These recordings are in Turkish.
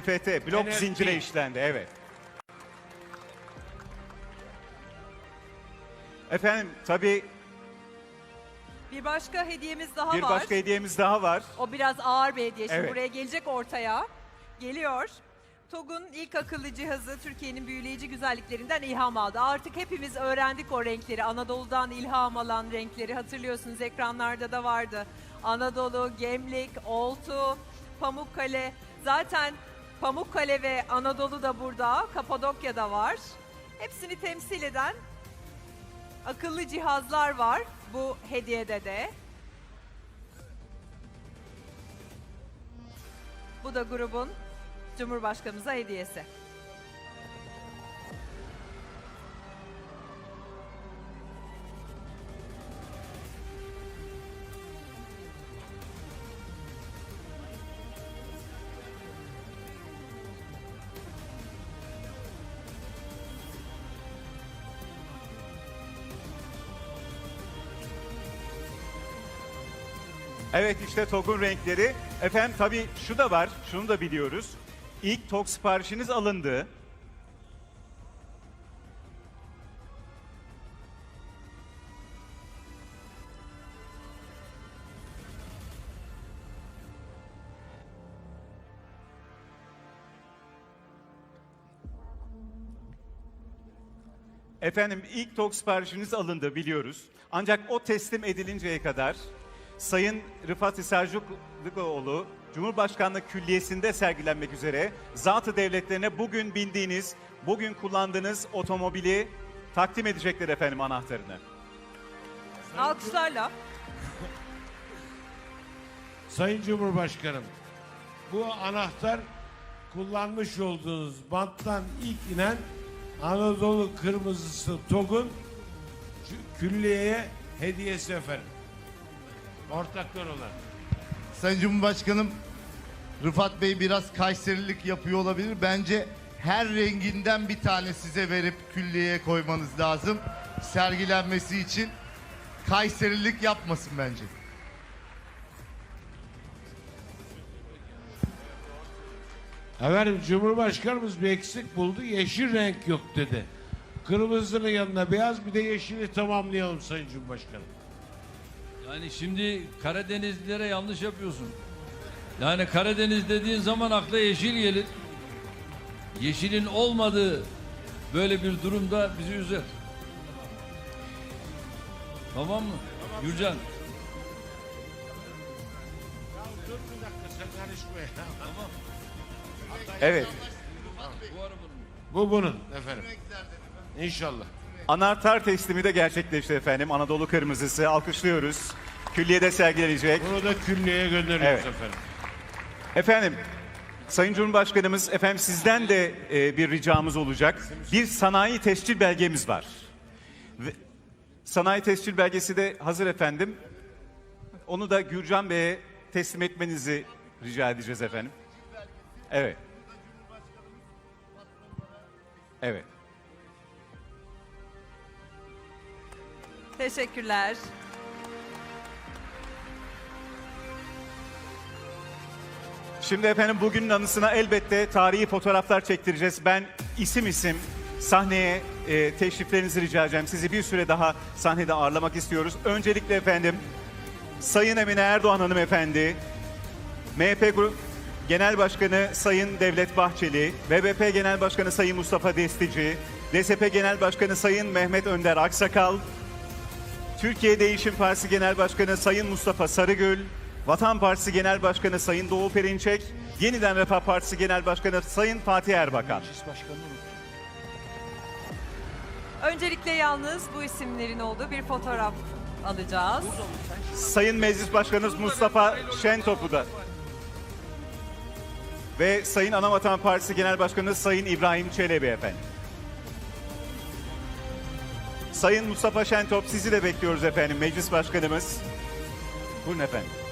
NFT blok NFT. zincire işlendi. Evet. Efendim tabii Bir başka hediyemiz daha bir var. başka hediyemiz daha var. O biraz ağır bir hediye. Şimdi Evet. buraya gelecek ortaya. Geliyor. TOG'un ilk akıllı cihazı Türkiye'nin büyüleyici güzelliklerinden ilham aldı. Artık hepimiz öğrendik o renkleri. Anadolu'dan ilham alan renkleri hatırlıyorsunuz ekranlarda da vardı. Anadolu, Gemlik, Oltu, Pamukkale. Zaten Pamukkale ve Anadolu da burada. Kapadokya'da var. Hepsini temsil eden akıllı cihazlar var bu hediyede de. Bu da grubun Cumhurbaşkanımıza hediyesi. Evet işte TOG'un renkleri. Efendim tabii şu da var, şunu da biliyoruz. İlk TOG siparişiniz alındı. Efendim ilk TOG siparişiniz alındı biliyoruz. Ancak o teslim edilinceye kadar Sayın Rıfat Hisarcıklıoğlu Cumhurbaşkanlığı Külliyesi'nde sergilenmek üzere zatı devletlerine bugün bindiğiniz, bugün kullandığınız otomobili takdim edecekler efendim anahtarını. Alkışlarla. Sayın Cumhurbaşkanım, bu anahtar kullanmış olduğunuz banttan ilk inen Anadolu kırmızısı TOG'un külliyeye hediyesi efendim. Ortaklar olarak. Sayın Cumhurbaşkanım Rıfat Bey biraz Kayserilik yapıyor olabilir. Bence her renginden bir tane size verip külliyeye koymanız lazım. Sergilenmesi için Kayserilik yapmasın bence. Efendim Cumhurbaşkanımız bir eksik buldu. Yeşil renk yok dedi. Kırmızının yanına beyaz bir de yeşili tamamlayalım Sayın Cumhurbaşkanım. Yani şimdi Karadenizlilere yanlış yapıyorsun. Yani Karadeniz dediğin zaman akla yeşil gelir. Yeşilin olmadığı böyle bir durumda bizi üzer. Tamam mı? Gürcan. Ya dur bir dakika sen karışma ya. Tamam. Evet. Bu arabanın. Bu bunun efendim. İnşallah. Anahtar teslimi de gerçekleşti efendim. Anadolu kırmızısı alkışlıyoruz. Külliyede sergilenecek. Bunu da külliyeye gönderiyoruz Evet. efendim. Efendim, Sayın Cumhurbaşkanımız, efendim sizden de e, bir ricamız olacak. Bir sanayi tescil belgemiz var. Ve sanayi tescil belgesi de hazır efendim. Onu da Gürcan Bey'e teslim etmenizi rica edeceğiz efendim. Evet. Evet. Teşekkürler. Şimdi efendim bugünün anısına elbette tarihi fotoğraflar çektireceğiz. Ben isim isim sahneye e, teşriflerinizi rica edeceğim. Sizi bir süre daha sahnede ağırlamak istiyoruz. Öncelikle efendim Sayın Emine Erdoğan hanımefendi, MHP Grup Genel Başkanı Sayın Devlet Bahçeli, BBP Genel Başkanı Sayın Mustafa Destici, DSP Genel Başkanı Sayın Mehmet Önder Aksakal, Türkiye Değişim Partisi Genel Başkanı Sayın Mustafa Sarıgül, Vatan Partisi Genel Başkanı Sayın Doğu Perinçek, Yeniden Refah Partisi Genel Başkanı Sayın Fatih Erbakan. Öncelikle yalnız bu isimlerin olduğu bir fotoğraf alacağız. Sayın Meclis Başkanımız Mustafa Şentop'u da ve Sayın Anavatan Partisi Genel Başkanı Sayın İbrahim Çelebi efendim. Sayın Mustafa Şentop sizi de bekliyoruz efendim Meclis Başkanımız. Buyurun efendim.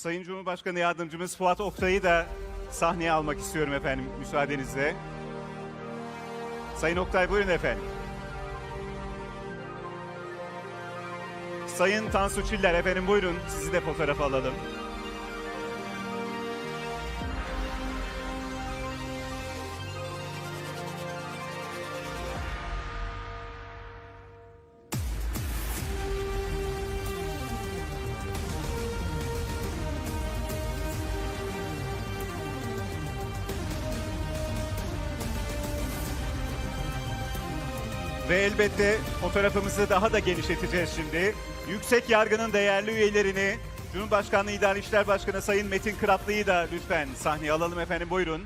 Sayın Cumhurbaşkanı Yardımcımız Fuat Oktay'ı da sahneye almak istiyorum efendim müsaadenizle. Sayın Oktay buyurun efendim. Sayın Tansu Çiller efendim buyurun sizi de fotoğrafa alalım. Ve elbette fotoğrafımızı daha da genişleteceğiz şimdi. Yüksek Yargı'nın değerli üyelerini, Cumhurbaşkanlığı İdari İşler Başkanı Sayın Metin Kıratlı'yı da lütfen sahneye alalım efendim buyurun.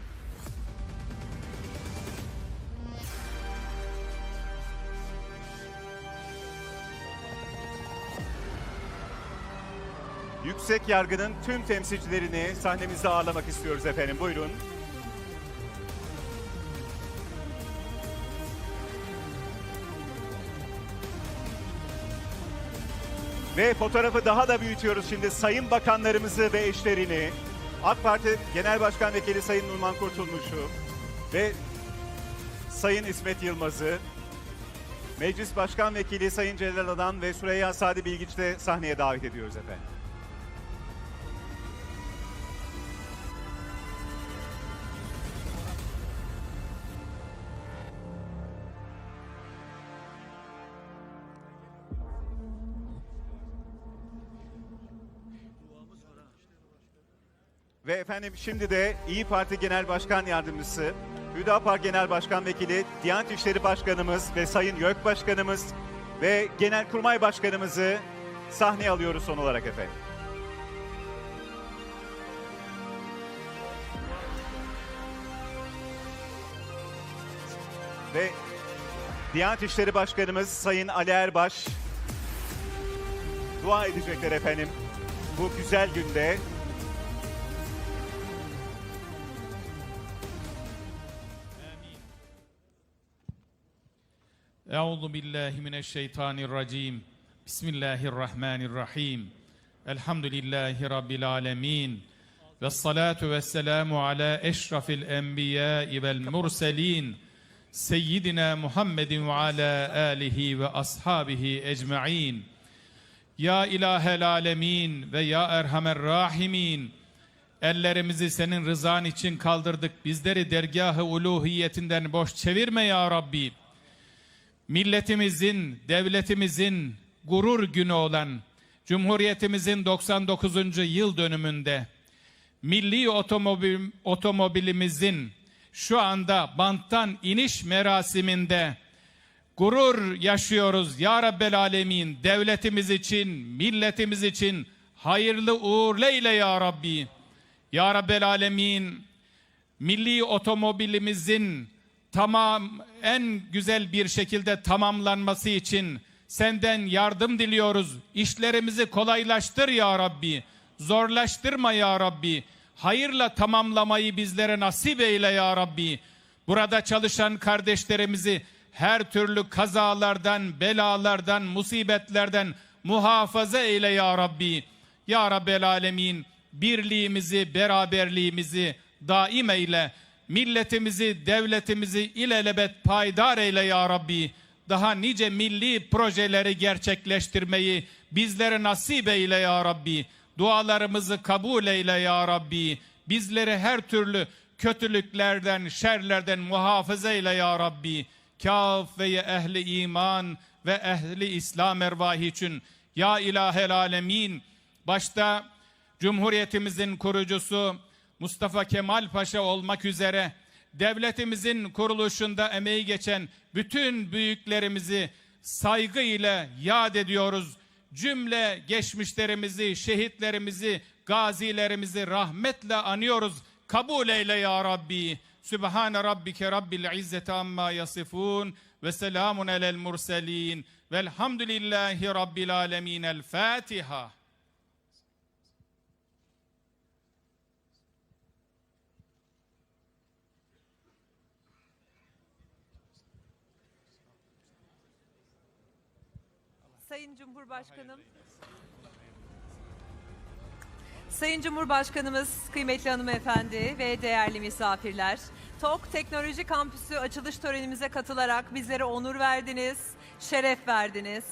Yüksek Yargı'nın tüm temsilcilerini sahnemizde ağırlamak istiyoruz efendim buyurun. Ve fotoğrafı daha da büyütüyoruz şimdi sayın bakanlarımızı ve eşlerini. AK Parti Genel Başkan Vekili Sayın Numan Kurtulmuş'u ve Sayın İsmet Yılmaz'ı, Meclis Başkan Vekili Sayın Celal Adan ve Süreyya Sadi Bilgiç de sahneye davet ediyoruz efendim. Ve efendim şimdi de İyi Parti Genel Başkan Yardımcısı, Hüdapar Genel Başkan Vekili, Diyanet İşleri Başkanımız ve Sayın YÖK Başkanımız ve Genelkurmay Başkanımızı sahneye alıyoruz son olarak efendim. Ve Diyanet İşleri Başkanımız Sayın Ali Erbaş dua edecekler efendim bu güzel günde. Euzu billahi mineşşeytanirracim. Bismillahirrahmanirrahim. Elhamdülillahi rabbil alamin. Ve salatu ve selamu ala eşrafil enbiya'i vel murselin. Seyyidina Muhammedin ve ala alihi ve ashabihi ecmaîn. Ya ilahel alemin ve ya erhamer rahimin. Ellerimizi senin rızan için kaldırdık. Bizleri dergah-ı uluhiyetinden boş çevirme ya Rabbi milletimizin, devletimizin gurur günü olan Cumhuriyetimizin 99. yıl dönümünde milli otomobil, otomobilimizin şu anda banttan iniş merasiminde gurur yaşıyoruz ya Rabbel Alemin. Devletimiz için, milletimiz için hayırlı uğurlu eyle ya Rabbi. Ya Rabbel Alemin milli otomobilimizin tamam en güzel bir şekilde tamamlanması için senden yardım diliyoruz. İşlerimizi kolaylaştır ya Rabbi. Zorlaştırma ya Rabbi. Hayırla tamamlamayı bizlere nasip eyle ya Rabbi. Burada çalışan kardeşlerimizi her türlü kazalardan, belalardan, musibetlerden muhafaza eyle ya Rabbi. Ya Rabbel Alemin birliğimizi, beraberliğimizi daim eyle. Milletimizi, devletimizi ilelebet paydar eyle ya Rabbi. Daha nice milli projeleri gerçekleştirmeyi bizlere nasip eyle ya Rabbi. Dualarımızı kabul eyle ya Rabbi. Bizleri her türlü kötülüklerden, şerlerden muhafaza eyle ya Rabbi. Kâfeye ehli iman ve ehli İslam ervahı için ya ilahel alemin başta Cumhuriyetimizin kurucusu Mustafa Kemal Paşa olmak üzere devletimizin kuruluşunda emeği geçen bütün büyüklerimizi saygı ile yad ediyoruz. Cümle geçmişlerimizi, şehitlerimizi, gazilerimizi rahmetle anıyoruz. Kabul eyle ya Rabbi. Sübhane rabbike rabbil izzeti amma yasifun ve selamun alel murselin velhamdülillahi rabbil alemin. El Fatiha. Sayın Cumhurbaşkanım. Sayın Cumhurbaşkanımız, kıymetli hanımefendi ve değerli misafirler, TOK Teknoloji Kampüsü açılış törenimize katılarak bizlere onur verdiniz, şeref verdiniz.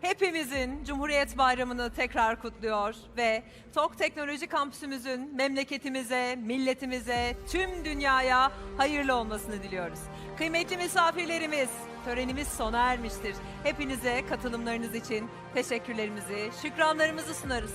Hepimizin Cumhuriyet Bayramı'nı tekrar kutluyor ve TOK Teknoloji Kampüsümüzün memleketimize, milletimize, tüm dünyaya hayırlı olmasını diliyoruz. Kıymetli misafirlerimiz, törenimiz sona ermiştir. Hepinize katılımlarınız için teşekkürlerimizi, şükranlarımızı sunarız.